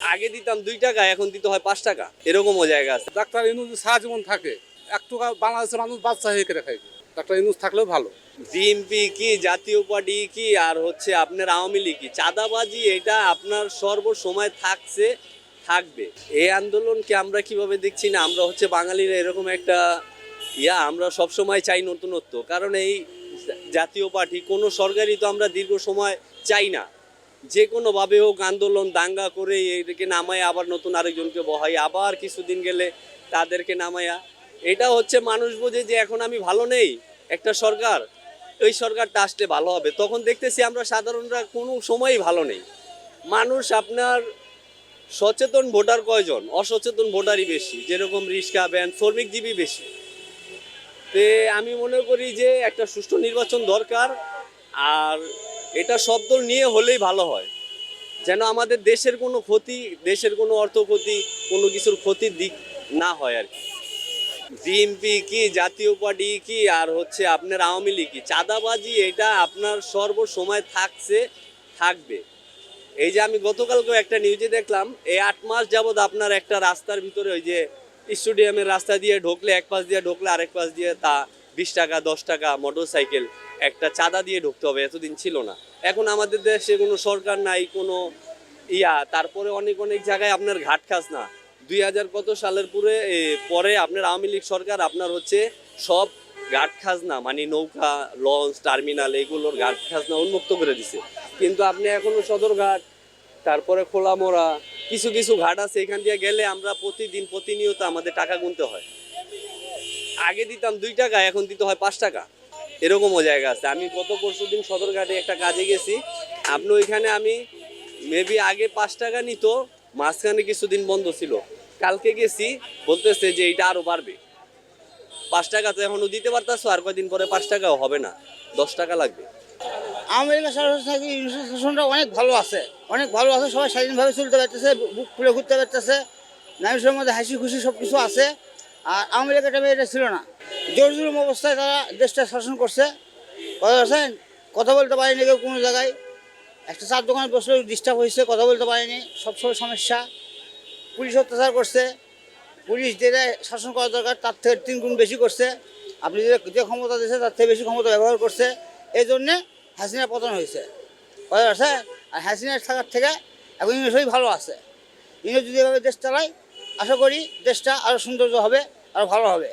আগে দিতাম দুই টাকা এখন দিতে হয় পাঁচ টাকা। এরকমও জায়গা আছে। ডাক্তার ইনুজ সারা জীবন থাকে একটু বাংলাদেশের মানুষ বাচ্চা হয়ে কেটে খাইবে। ডাক্তার ইনুজ থাকলেও ভালো। বিএনপি কি জাতীয় পার্টি কি আর হচ্ছে আপনার আওয়ামী লীগ কি? চাঁদাবাজি এটা আপনার সর্বসময় থাকছে থাকবে। এই আন্দোলনকে আমরা কীভাবে দেখছি না? আমরা হচ্ছে বাঙালিরা এরকম একটা ইয়া আমরা সব সময় চাই নতুনত্ব। কারণ এই জাতীয় পার্টি কোনো সরকারই তো আমরা দীর্ঘ সময় চাই না। যে কোনোভাবে হোক আন্দোলন দাঙ্গা করে এটাকে নামায়, আবার নতুন আরেকজনকে বহাই আবার কিছুদিন গেলে তাদেরকে নামায়া। এটা হচ্ছে মানুষ বোঝে যে এখন আমি ভালো নেই, একটা সরকার ওই সরকারটা আসলে ভালো হবে। তখন দেখতেছি আমরা সাধারণরা কোনো সময়ই ভালো নেই। মানুষ আপনার সচেতন ভোটার কয়জন? অসচেতন ভোটারই বেশি, যেরকম রিক্সা ব্যান শ্রমিকজীবী বেশি। তে আমি মনে করি যে একটা সুষ্ঠু নির্বাচন দরকার, আর এটা সব দল নিয়ে হলেই ভালো হয়। যেন আমাদের দেশের কোনো ক্ষতি, দেশের কোনো অর্থ ক্ষতি, কোনো কিছুর ক্ষতির দিক না হয় আর কি। বিএনপি কি, জাতীয় পার্টি কি, আর হচ্ছে আপনার আওয়ামী লীগ কি? চাঁদাবাজি এটা আপনার সর্বসময় থাকছে, থাকবে। এই যে আমি গতকালকেও একটা নিউজে দেখলাম, এই আট মাস যাবৎ আপনার একটা রাস্তার ভিতরে ওই যে স্টেডিয়ামের রাস্তা দিয়ে ঢোকলে, এক পাশ দিয়ে ঢুকলে, আরেক পাশ দিয়ে তা বিশ টাকা, দশ টাকা মোটর সাইকেল একটা চাঁদা দিয়ে ঢুকতে হবে, এতদিন ছিল না। এখন আমাদের দেশে কোনো সরকার নাই, কোনো ইয়া, তারপরে অনেক অনেক জায়গায় আপনার ঘাট খাস না দুই হাজার কত সালের পুরে পরে আপনার আওয়ামী লীগ সরকার আপনার হচ্ছে সব ঘাট খাজনা মানে নৌকা, লঞ্চ, টার্মিনাল, এগুলোর ঘাট খাজনা উন্মুক্ত করে দিছে। কিন্তু আপনি এখনও সদরঘাট তারপরে খোলামোড়া, কিছু কিছু ঘাট আছে, এখান দিয়ে গেলে আমরা প্রতিদিন, প্রতিনিয়ত আমাদের টাকা গুনতে হয়। আগে দিতাম দুই টাকা, এখন দিতে হয় পাঁচ টাকা। এরকমও জায়গা আছে। আমি গত পরশু দিন সদরঘাটে একটা কাজে গেছি। আপনি ওইখানে আমি মেবি আগে পাঁচ টাকা নিত, মাঝখানে কিছুদিন বন্ধ ছিল। কালকে গেছি, বলতেছে যে এটা আরও বাড়বে। পাঁচ টাকা তো এখনও দিতে পারতাছো, আর কয়দিন পরে পাঁচ টাকাও হবে না। দশ টাকা লাগবে। আমেরিকা শাসনটা অনেক ভালো আছে। অনেক ভালো আছে। সবাই স্বাধীনভাবে চলতে পারতেছে বুক খুলে ঘুরতে পারতেছে। মানুষের মধ্যে হাসি খুশি সব কিছু আছে। আর আমেরিকা টাইমে এটা ছিল না। জোর জুলুম অবস্থায় তারা দেশটা শাসন করছে। কথা বলছেন? কথা বলতে পারেনি কেউ কোনো জায়গায়। একটা চার দোকানে বসলে ডিস্টার্ব হয়েছে, কথা বলতে পারেনি সবসময় সমস্যা। পুলিশ অত্যাচার করছে। পুলিশ যেটা শাসন করা দরকার, তার থেকে তিন গুণ বেশি করছে। আপনি যে যে ক্ষমতা দিয়েছে, তার থেকে বেশি ক্ষমতা ব্যবহার করছে। এই জন্যে হাসিনা পতন হয়েছে। কথা আছে আর হাসিনা থাকার থেকে এখন ইংরেজই ভালো আছে। ইংরেজ যদি এভাবে দেশ চালায় আশা করি দেশটা আরও সৌন্দর্য হবে আরও ভালো হবে।